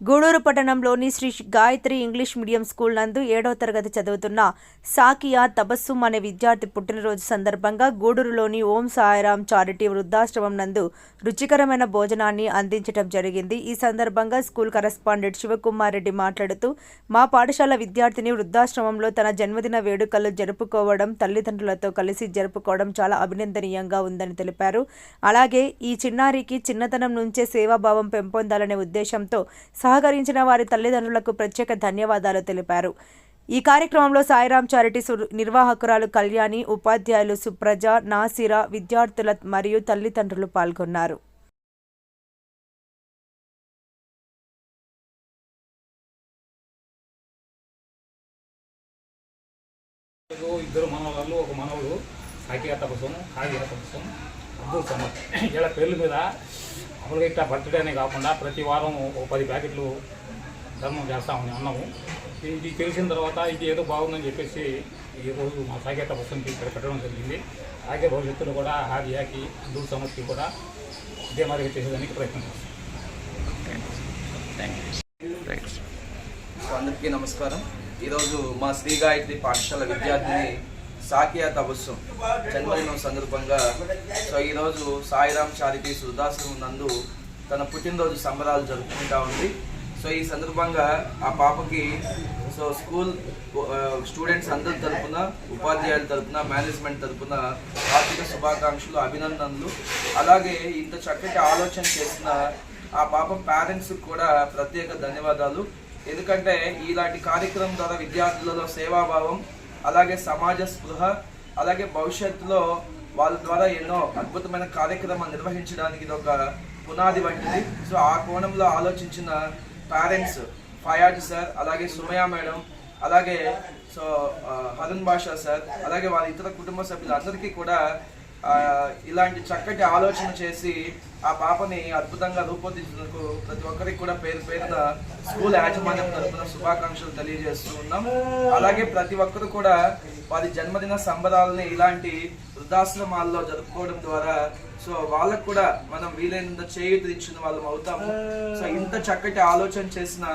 గూడూరు పట్టణంలోని Shri Gayatri English medium school నందు ఏడవ తరగతి చదువుతున్న సాకియా తబస్సుమ్ అనే విద్యార్థి పుట్టినరోజు సందర్భంగా గూడూరులోని ఓం సాయిరాం చారిటీ వృద్ధాశ్రమం నందు రుచికరమైన భోజనాన్ని అందించడం జరిగింది. ఈ సందర్భంగా స్కూల్ కరెస్పాండెంట్ శివకుమార్ రెడ్డి మాట్లాడుతూ మా పాఠశాల విద్యార్థిని వృద్ధాశ్రమంలో తన జన్మదిన వేడుకలు జరుపుకోవడం తల్లిదండ్రులతో కలిసి జరుపుకోవడం చాలా అభినందనీయంగా ఉందని తెలిపారు. అలాగే ఈ చిన్నారికి చిన్నతనం నుంచే సేవాభావం పెంపొందాలనే ఉద్దేశంతో సహకరించిన వారి తల్లిదండ్రులకు ప్రత్యేక ధన్యవాదాలు తెలిపారు. ఈ కార్యక్రమంలో సాయిరాం చారిటీ సు- నిర్వాహకురాలు కళ్యాణి ఉపాధ్యాయులు సుప్రజ నాసిరా విద్యార్థుల మరియు తల్లిదండ్రులు పాల్గొన్నారు. ఇద్దరు మనవాళ్ళు ఒక మనవుడు సాకియా తపస్సం కాగియా తపస్సం అబ్దుల్ సమద్ వీళ్ళ పేర్ల మీద అమలుగా ఇట్లా బర్త్డే అనే కాకుండా ప్రతి వారం ఒక పది ప్యాకెట్లు ధర్మం చేస్తామని అన్నాము. ఇది తెలిసిన తర్వాత ఇది ఏదో బాగుందని చెప్పేసి ఈరోజు మా సాకియా తపస్సంకి ఇక్కడ పెట్టడం జరిగింది. అలాగే భవిష్యత్తులో కూడా హాదియాకి అబ్దుల్ సమద్కి కూడా ఇదే మాదిరిగా చేసేదానికి ప్రయత్నం చేస్తాం. అందరికీ నమస్కారం. ఈరోజు మా శ్రీ గాయత్రి పాఠశాల విద్యార్థిని సాకియా అవసరం జన్మదినం సందర్భంగా. సో ఈరోజు సాయిరామ్ చారిటీస్ వృద్ధాశ్రమం నందు తన పుట్టినరోజు సంబరాలు జరుపుకుంటా ఉంది. సో ఈ సందర్భంగా ఆ పాపకి సో స్కూల్ స్టూడెంట్స్ అందరి తరపున ఉపాధ్యాయుల తరపున మేనేజ్మెంట్ తరపున ఆర్థిక శుభాకాంక్షలు అభినందనలు. అలాగే ఇంత చక్కటి ఆలోచన చేసిన ఆ పాప పేరెంట్స్ కూడా ప్రత్యేక ధన్యవాదాలు. ఎందుకంటే ఇలాంటి కార్యక్రమం ద్వారా విద్యార్థులలో సేవాభావం అలాగే సమాజ స్పృహ అలాగే భవిష్యత్తులో వాళ్ళ ద్వారా ఎన్నో అద్భుతమైన కార్యక్రమాలు నిర్వహించడానికి ఇది ఒక పునాది వంటిది. సో ఆ కోణంలో ఆలోచించిన పేరెంట్స్ ఫయాజ్ సార్ అలాగే సుమయా మేడం అలాగే సో హరుణ్ బాషా సార్ అలాగే వాళ్ళ ఇతర కుటుంబ సభ్యులందరికీ కూడా ఇలాంటి చక్కటి ఆలోచన చేసి ఆ పాపని అద్భుతంగా రూపొందించినందుకు ప్రతి ఒక్కరికి కూడా పేరు పేరున స్కూల్ యాజమాన్యం తరపున శుభాకాంక్షలు తెలియజేస్తూ ఉన్నాం. అలాగే ప్రతి ఒక్కరు కూడా వారి జన్మదిన సంబరాలని ఇలాంటి వృద్ధాశ్రమాల్లో జరుపుకోవడం ద్వారా సో వాళ్ళకు కూడా మనం వీలైనంత చేయుతిచ్చిన వాళ్ళం అవుతాము. సో ఇంత చక్కటి ఆలోచన చేసిన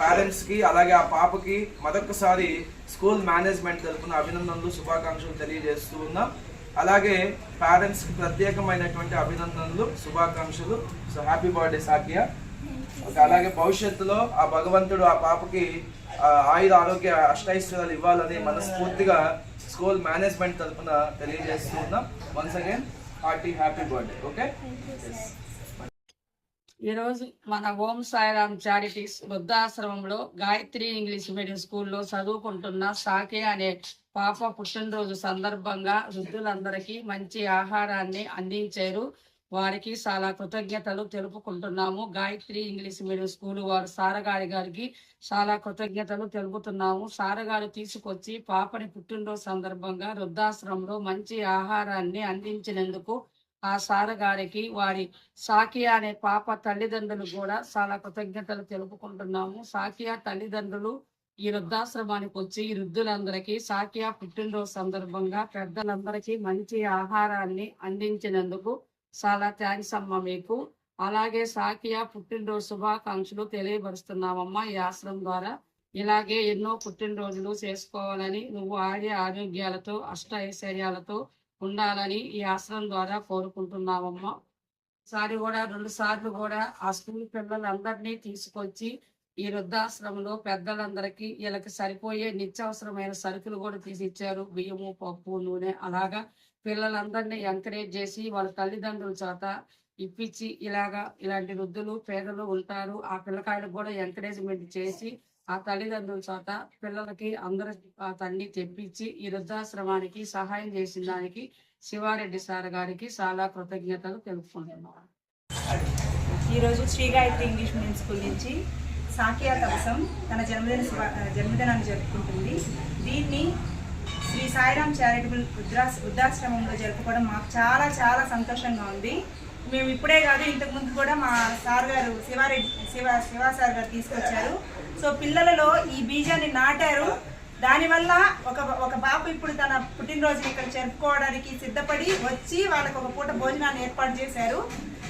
పేరెంట్స్కి అలాగే ఆ పాపకి మరొకసారి స్కూల్ మేనేజ్మెంట్ తరపున అభినందనలు శుభాకాంక్షలు తెలియజేస్తూ ఉన్నాం. అలాగే పేరెంట్స్కి ప్రత్యేకమైనటువంటి అభినందనలు శుభాకాంక్షలు. So happy birthday Sakiya. Okay, అలాగే భవిష్యత్తులో ఆ భగవంతుడు ఆ పాపకి ఆయుధ ఆరోగ్య అష్టైశ్వర్యాలు ఇవ్వాలని మనస్ఫూర్తిగా స్కూల్ మేనేజ్మెంట్ తరపున తెలియజేస్తున్నాం once again hearty happy birthday okay ఈరోజు మన ఓం సాయిరామ్ చారిటీస్ వృద్ధాశ్రమంలో గాయత్రి ఇంగ్లీష్ మీడియం స్కూల్లో చదువుకుంటున్న సాకే అనే పాప పుట్టినరోజు సందర్భంగా వృద్ధులందరికీ మంచి ఆహారాన్ని అందించారు. వారికి చాలా కృతజ్ఞతలు తెలుపుకుంటున్నాము. గాయత్రి ఇంగ్లీష్ మీడియం స్కూల్ వారు సారగారి గారికి చాలా కృతజ్ఞతలు తెలుపుతున్నాము. సారగారు తీసుకొచ్చి పాపని పుట్టినరోజు సందర్భంగా వృద్ధాశ్రమంలో మంచి ఆహారాన్ని అందించినందుకు ఆ సారగారికి వారి సాకియా అనే పాప తల్లిదండ్రులు కూడా చాలా కృతజ్ఞతలు తెలుపుకుంటున్నాము. సాకియా తల్లిదండ్రులు ఈ వృద్ధాశ్రమానికి వచ్చి ఈ వృద్ధులందరికీ సాకియా పుట్టినరోజు సందర్భంగా పెద్దలందరికీ మంచి ఆహారాన్ని అందించినందుకు చాలా థ్యాంక్స్ అమ్మ మీకు. అలాగే సాకియా పుట్టినరోజు శుభాకాంక్షలు తెలియపరుస్తున్నామమ్మా ఈ ఆశ్రమం ద్వారా. ఇలాగే ఎన్నో పుట్టినరోజులు చేసుకోవాలని నువ్వు ఆడే ఆరోగ్యాలతో అష్ట ఐశ్వర్యాలతో ఉండాలని ఈ ఆశ్రమం ద్వారా కోరుకుంటున్నామమ్మా. సారి కూడా రెండు సార్లు కూడా ఆ స్కూల్ పిల్లలందరినీ తీసుకొచ్చి ఈ వృద్ధాశ్రమంలో పెద్దలందరికీ వీళ్ళకి సరిపోయే నిత్యావసరమైన సరుకులు కూడా తీసి ఇచ్చారు బియ్యము పప్పు నూనె అలాగా పిల్లలందరినీ ఎంకరేజ్ చేసి వాళ్ళ తల్లిదండ్రుల చేత ఇప్పించి ఇలాగా ఇలాంటి వృద్ధులు పేదలు ఉంటారు. ఆ పిల్లకాయలకు కూడా ఎంకరేజ్మెంట్ చేసి ఆ తల్లిదండ్రుల చేత పిల్లలకి అందరి ఆ తండ్రి తెప్పించి ఈ వృద్ధాశ్రమానికి సహాయం చేసిన దానికి శివారెడ్డి సార్ గారికి చాలా కృతజ్ఞతలు తెలుపుకుంటున్నాను ఈరోజు Shri Gayatri English medium school నుంచి సాకియా కవసం తన జన్మదిన జన్మదినాన్ని జరుపుకుంటుంది. దీన్ని శ్రీ సాయిరామ్ చారిటబుల్ వృద్ధాశ్ వృద్ధాశ్రమంలో జరుపుకోవడం మాకు చాలా చాలా సంతోషంగా ఉంది. మేము ఇప్పుడే కాదు ఇంతకుముందు కూడా మా సార్ గారు శివారెడ్డి శివ శివా సార్ గారు తీసుకొచ్చారు. సో పిల్లలలో ఈ బీజాన్ని నాటారు. దానివల్ల ఒక ఒక పాప ఇప్పుడు తన పుట్టినరోజుని ఇక్కడ జరుపుకోవడానికి సిద్ధపడి వచ్చి వాళ్ళకు ఒక పూట భోజనాన్ని ఏర్పాటు చేశారు.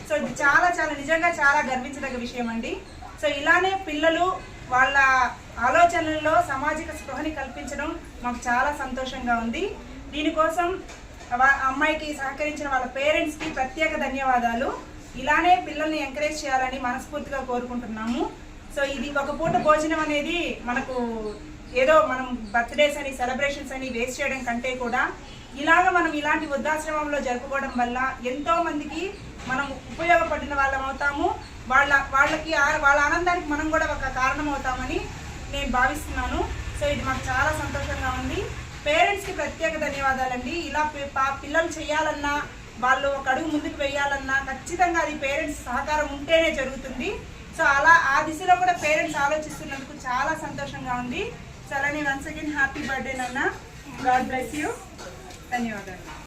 సో చాలా చాలా నిజంగా చాలా గర్వించదగ్గ విషయం అండి సో ఇలానే పిల్లలు వాళ్ళ ఆలోచనల్లో సామాజిక స్పృహని కల్పించడం మాకు చాలా సంతోషంగా ఉంది. దీనికోసం అమ్మాయికి సహకరించిన వాళ్ళ పేరెంట్స్కి ప్రత్యేక ధన్యవాదాలు. ఇలానే పిల్లల్ని ఎంకరేజ్ చేయాలని మనస్ఫూర్తిగా కోరుకుంటున్నాము. సో ఇది ఒక పూట భోజనం అనేది మనకు ఏదో మనం బర్త్డేస్ అని సెలబ్రేషన్స్ అని వేస్ట్ చేయడం కంటే కూడా ఇలాగ మనం ఇలాంటి వృద్ధాశ్రమంలో జరుపుకోవడం వల్ల ఎంతో మందికి మనం ఉపయోగపడిన వాళ్ళం అవుతాము. వాళ్ళ వాళ్ళకి ఆ- వాళ్ళ ఆనందానికి మనం కూడా ఒక కారణం అవుతామని నేను భావిస్తున్నాను. సో ఇది మాకు చాలా సంతోషంగా ఉంది. పేరెంట్స్కి ప్రత్యేక ధన్యవాదాలండి. ఇలా పా- పిల్లలు చేయాలన్నా వాళ్ళు ఒక అడుగు ముందుకు వేయాలన్నా ఖచ్చితంగా అది పేరెంట్స్ సహకారం ఉంటేనే జరుగుతుంది. సో అలా ఆ దిశలో కూడా పేరెంట్స్ ఆలోచిస్తున్నందుకు చాలా సంతోషంగా ఉంది. సో అలానే వన్స్ అగైన్ హ్యాపీ బర్త్డే నాన్న. గాడ్ బ్లెస్ యూ ధన్యవాదాలు.